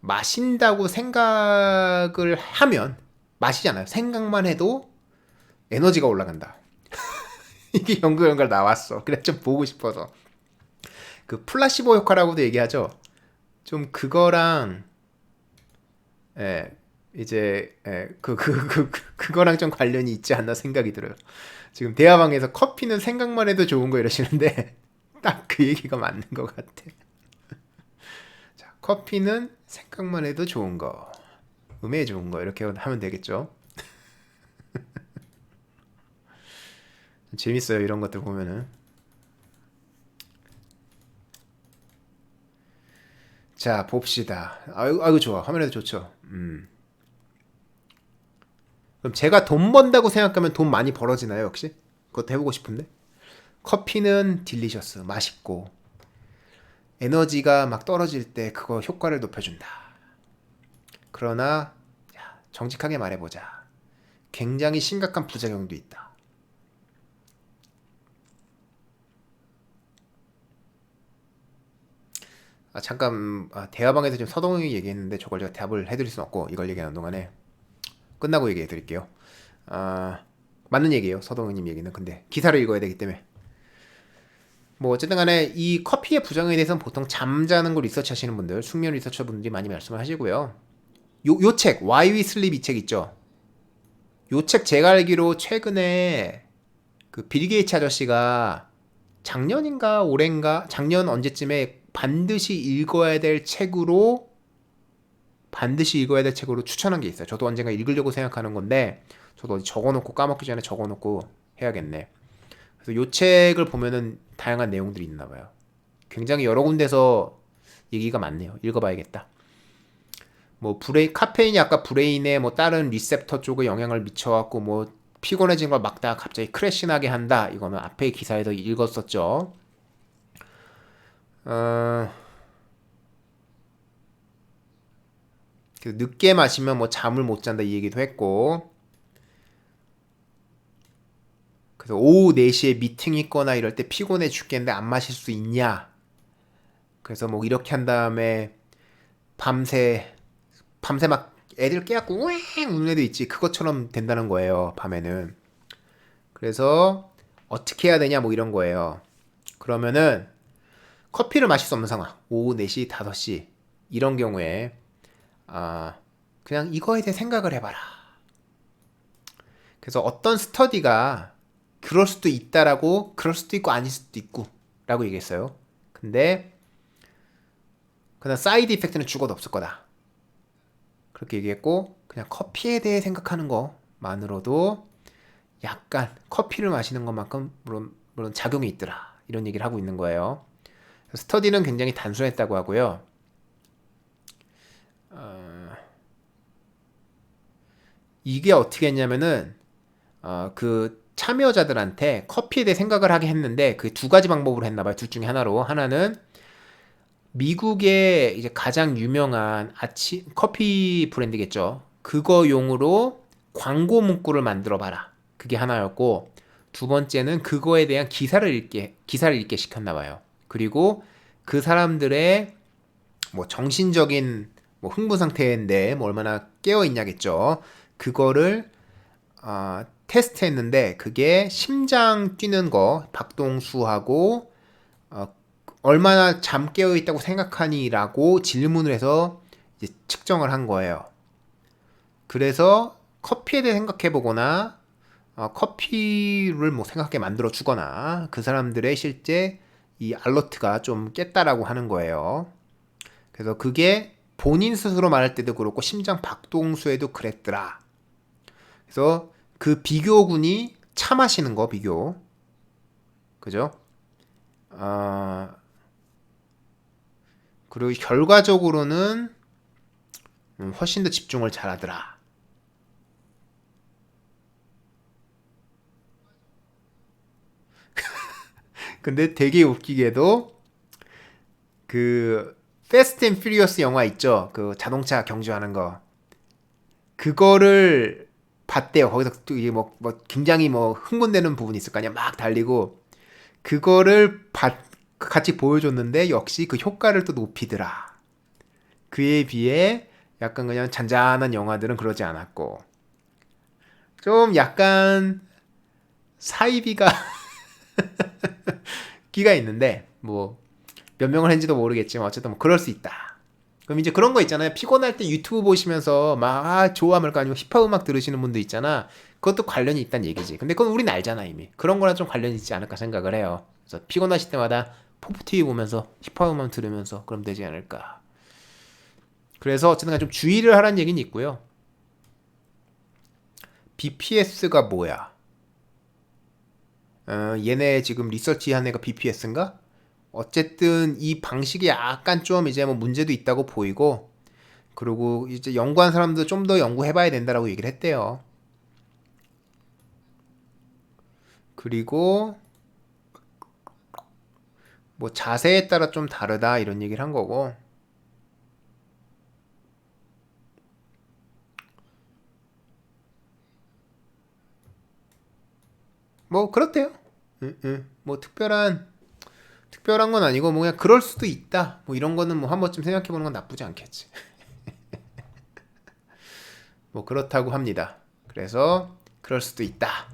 마신다고 생각을 하면 마시잖아요. 생각만 해도 에너지가 올라간다. 이게 연구 연결 나왔어. 그래 좀 보고 싶어서. 그 플라시보 효과라고도 얘기하죠. 좀 그거랑 예, 이제 예, 그, 그, 그, 그, 그거랑 좀 관련이 있지 않나 생각이 들어요. 지금 대화방에서 커피는 생각만 해도 좋은 거 이러시는데 딱 그 얘기가 맞는 것 같아. 자, 커피는 생각만 해도 좋은 거, 음에 좋은 거 이렇게 하면 되겠죠. 재밌어요 이런 것들 보면은. 자 봅시다. 아이고, 아이고 좋아 화면에도 좋죠. 음. 그럼 제가 돈 번다고 생각하면 돈 많이 벌어지나요 역시? 그것도 해보고 싶은데. 커피는 딜리셔스 맛있고 에너지가 막 떨어질 때 그거 효과를 높여준다. 그러나 야, 정직하게 말해보자. 굉장히 심각한 부작용도 있다. 아, 잠깐 아, 대화방에서 지금 서동이 얘기했는데 저걸 제가 답을 해드릴 수는 없고 이걸 얘기하는 동안에 끝나고 얘기해 드릴게요. 아, 맞는 얘기예요. 서동희님 얘기는. 근데 기사를 읽어야 되기 때문에. 뭐 어쨌든 간에 이 커피의 부작용에 대해서는 보통 잠자는 걸 리서치 하시는 분들, 숙면 리서처 분들이 많이 말씀을 하시고요. 요, 요 책, Why We Sleep 이 책 있죠. 요 책 제가 알기로 최근에 그 빌 게이츠 아저씨가 작년인가 올해인가 작년 언제쯤에 반드시 읽어야 될 책으로 반드시 읽어야 될 책으로 추천한 게 있어요. 저도 언젠가 읽으려고 생각하는 건데 저도 어디 적어놓고 까먹기 전에 적어놓고 해야겠네. 그래서 요 책을 보면은 다양한 내용들이 있나 봐요. 굉장히 여러 군데서 얘기가 많네요. 읽어봐야겠다. 뭐 브레이 카페인이 아까 브레인에 뭐 다른 리셉터 쪽에 영향을 미쳐갖고 뭐 피곤해진 걸 막다가 갑자기 크래시 나게 한다. 이거는 앞에 기사에서 읽었었죠. 어... 그 늦게 마시면 뭐 잠을 못 잔다 이 얘기도 했고 그래서 오후 4시에 미팅 있거나 이럴 때 피곤해 죽겠는데 안 마실 수 있냐? 그래서 뭐 이렇게 한 다음에 밤새 밤새 막 애들 깨갖고 우웽 우는 애도 있지. 그것처럼 된다는 거예요 밤에는. 그래서 어떻게 해야 되냐 뭐 이런 거예요. 그러면은 커피를 마실 수 없는 상황. 오후 4시 5시. 이런 경우에 아 그냥 이거에 대해 생각을 해봐라. 그래서 어떤 스터디가 그럴 수도 있다라고 그럴 수도 있고 아닐 수도 있고 라고 얘기했어요 근데 그냥 사이드 이펙트는 죽어도 없을 거다 그렇게 얘기했고 그냥 커피에 대해 생각하는 것만으로도 약간 커피를 마시는 것만큼 물론 물론 작용이 있더라 이런 얘기를 하고 있는 거예요. 스터디는 굉장히 단순했다고 하고요. 어... 이게 어떻게 했냐면은 어, 그 참여자들한테 커피에 대해 생각을 하게 했는데 그 두 가지 방법으로 했나 봐요. 둘 중에 하나로 하나는 미국의 이제 가장 유명한 아치 커피 브랜드겠죠. 그거용으로 광고 문구를 만들어 봐라. 그게 하나였고 두 번째는 그거에 대한 기사를 읽게 기사를 읽게 시켰나 봐요. 그리고 그 사람들의 뭐 정신적인 뭐 흥분 상태인데 뭐 얼마나 깨어 있냐겠죠. 그거를 어, 테스트 했는데 그게 심장 뛰는 거 박동수하고 어, 얼마나 잠 깨어 있다고 생각하니라고 질문을 해서 측정을 한 거예요. 그래서 커피에 대해 생각해 보거나 어, 커피를 뭐 생각하게 만들어 주거나 그 사람들의 실제 이 알러트가 좀 깼다라고 하는 거예요. 그래서 그게 본인 스스로 말할 때도 그렇고 심장 박동수에도 그랬더라. 그래서 그 비교군이 차 마시는 거 비교. 그죠? 어, 그리고 결과적으로는 음, 훨씬 더 집중을 잘하더라. 근데 되게 웃기게도 그 패스트 앤 퓨리어스 영화 있죠. 그 자동차 경주하는 거. 그거를 봤대요. 거기서 또 이게 뭐, 뭐 굉장히 뭐 흥분되는 부분이 있을 거 아니야. 막 달리고 그거를 봤 같이 보여줬는데 역시 그 효과를 또 높이더라. 그에 비해 약간 그냥 잔잔한 영화들은 그러지 않았고 좀 약간 사이비가 끼가 있는데 뭐 몇 명을 했는지도 모르겠지만 어쨌든 뭐 그럴 수 있다. 그럼 이제 그런 거 있잖아요. 피곤할 때 유튜브 보시면서 막 아, 좋아할 거 아니고 힙합 음악 들으시는 분도 있잖아. 그것도 관련이 있다는 얘기지. 근데 그건 우린 알잖아 이미. 그런 거랑 좀 관련이 있지 않을까 생각을 해요. 그래서 피곤하실 때마다 포프 TV 보면서 힙합 음악 들으면서 그럼 되지 않을까. 그래서 어쨌든 좀 주의를 하라는 얘기는 있고요. BPS가 뭐야? 어, 얘네 지금 리서치한 애가 BPS인가? 어쨌든 이 방식이 약간 좀 이제 뭐 문제도 있다고 보이고 그리고 이제 연구한 사람도 좀 더 연구해봐야 된다라고 얘기를 했대요. 그리고 뭐 자세에 따라 좀 다르다 이런 얘기를 한 거고 뭐 그렇대요. 응, 응. 뭐 특별한 특별한 건 아니고 뭐 그냥 그럴 수도 있다. 뭐 이런 거는 뭐 한 번쯤 생각해 보는 건 나쁘지 않겠지. 뭐 그렇다고 합니다. 그래서 그럴 수도 있다.